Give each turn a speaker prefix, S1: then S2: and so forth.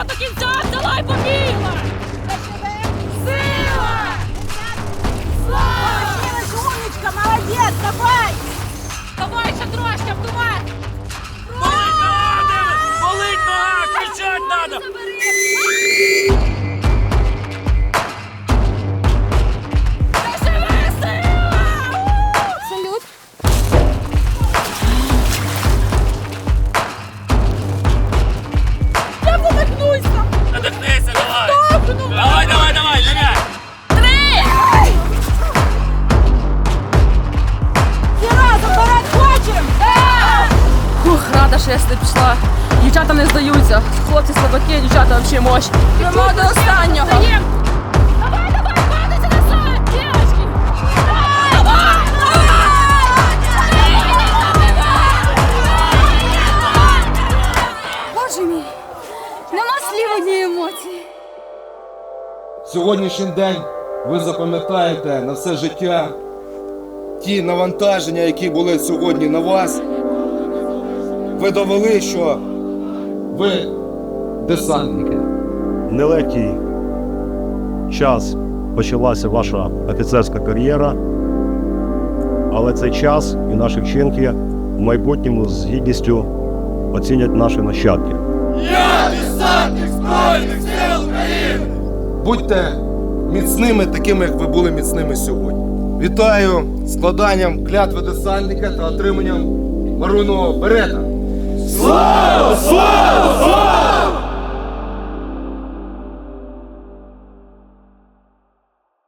S1: こと緊張 честь не пішла. Дівчата не здаються. Хлопці слабаки, дівчата взагалі мощ. Тримав до останнього.
S2: Боже мій, нема слів одній емоції.
S3: Сьогоднішній день ви запам'ятаєте на все життя ті навантаження, які були сьогодні на вас. Ви довели, що ви десантники.
S4: нелегкий час почалася ваша офіцерська кар'єра, але цей час і наші вчинки в майбутньому з гідністю оцінять наші нащадки. Я десантник збройних всіх.
S3: Будьте міцними, такими, як ви були міцними сьогодні. Вітаю складанням клятви десантника та отриманням маруного берета.
S5: Slow!